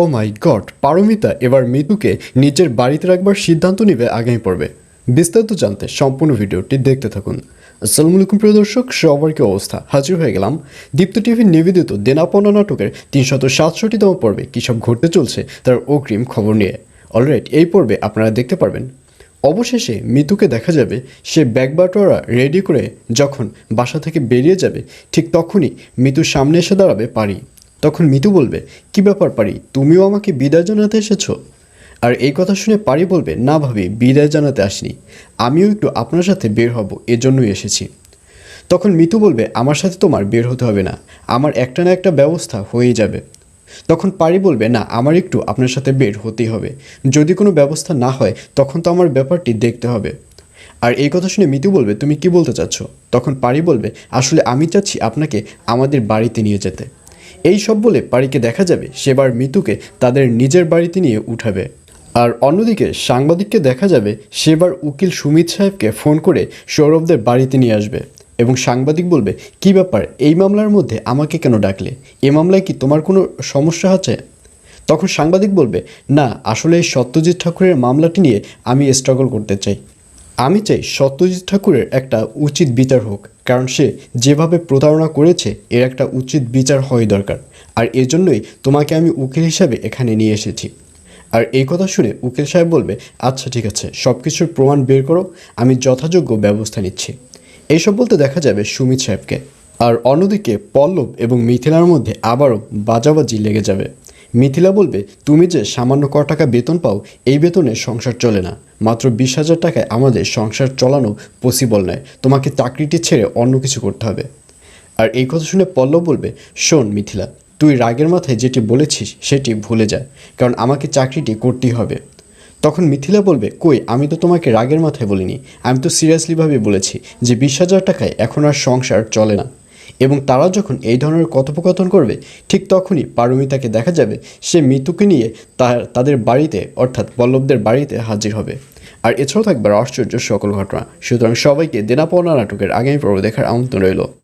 ও মাই god Paromita, এবার মিতুকে নিজের বাড়িতে রাখবার সিদ্ধান্ত নেবে আগামী পর্বে। বিস্তারিত জানতে সম্পূর্ণ ভিডিওটি দেখতে থাকুন। আসসালামু আলাইকুম, প্রিয় দর্শক, সবার কি অবস্থা? হাজির হয়ে গেলাম দীপ্ত টিভির নিবেদিত দেনাপনা নাটকের তিনশত সাতষট্টিতম পর্বে। কী সব ঘটতে চলছে তার অগ্রিম খবর নিয়ে। অলরাইট এই পর্বে আপনারা দেখতে পারবেন। অবশেষে মিতুকে দেখা যাবে সে ব্যাগ বাটোয়ারা রেডি করে যখন বাসা থেকে বেরিয়ে যাবে, ঠিক তখনই মিতুর সামনে এসে দাঁড়াবে পারি। তখন মিতু বলবে, কি ব্যাপার পারি? তুমিও আমাকে বিদায় জানাতে এসেছ? আর এই কথা শুনে পারি বলবে, না ভাবি, বিদায় জানাতে আসিনি। আমিও একটু আপনার সাথে বের হব, এজন্যই এসেছি। তখন মিতু বলবে, আমার সাথে তোমার বের হতে হবে না। আমার একটা না একটা ব্যবস্থা হয়েই যাবে। তখন পারি বলবে, না, আমার একটু আপনার সাথে বের হতেই হবে। যদি কোনো ব্যবস্থা না হয়, তখন তো আমার ব্যাপারটি দেখতে হবে। আর এই কথা শুনে মিতু বলবে, তুমি কি বলতে চাচ্ছ? তখন পারি বলবে, আসলে আমি চাচ্ছি আপনাকে আমাদের বাড়িতে নিয়ে যেতে। এই সব বলে পারিকে দেখা যাবে, সেবার মিতুকে তাদের নিজের বাড়িতে নিয়ে উঠাবে। আর অন্যদিকে সাংবাদিককে দেখা যাবে, সেবার উকিল সুমিত সাহেবকে ফোন করে সৌরভদের বাড়িতে নিয়ে আসবে। এবং সাংবাদিক বলবে, কি ব্যাপার, এই মামলার মধ্যে আমাকে কেন ডাকলে? এ মামলায় কি তোমার কোনো সমস্যা আছে? তখন সাংবাদিক বলবে, না, আসলে এই সত্যজিৎ ঠাকুরের মামলাটি নিয়ে আমি স্ট্রাগল করতে চাই। আমি চাই সত্যজিৎ ঠাকুরের একটা উচিত বিচার হোক। কারণ সে যেভাবে প্রতারণা করেছে, এর একটা উচিত বিচার হওয়াই দরকার। আর এজন্যই তোমাকে আমি উকিল হিসাবে এখানে নিয়ে এসেছি। আর এই কথা শুনে উকিল সাহেব বলবে আচ্ছা ঠিক আছে সব কিছুর প্রমাণ বের করো, আমি যথাযোগ্য ব্যবস্থা নিচ্ছি। এইসব বলতে দেখা যাবে সুমিত সাহেবকে। আর অন্যদিকে পল্লব এবং মিথিলার মধ্যে আবারও বাজাবাজি লেগে যাবে। মিথিলা বলবে, তুমি যে সামান্য ক টাকা বেতন পাও, এই বেতনে সংসার চলে না। মাত্র বিশ হাজার টাকায় আমাদের সংসার চালানো পসিবল নয়। তোমাকে চাকরিটি ছেড়ে অন্য কিছু করতে হবে। আর এই কথা শুনে পল্লব বলবে, শোন মিথিলা, তুই রাগের মাথায় যেটি বলেছিস সেটি ভুলে যা, কারণ আমাকে চাকরিটি করতেই হবে। তখন মিথিলা বলবে, কই, আমি তো তোমাকে রাগের মাথায় বলিনি। আমি তো সিরিয়াসলিভাবে বলেছি যে বিশ হাজার টাকায় এখন আর সংসার চলে না। এবং তারা যখন এই ধরনের কথোপকথন করবে, ঠিক তখনই পারমিতাকে দেখা যাবে সে মৃতুকে নিয়ে তার, তাদের বাড়িতে, অর্থাৎ বল্লভদের বাড়িতে হাজির হবে। আর এছাড়াও থাকবে আশ্চর্য সকল ঘটনা। সুতরাং সবাইকে দেনাপনা নাটকের আগামী পর্ব দেখার আমন্ত্রণ রইল।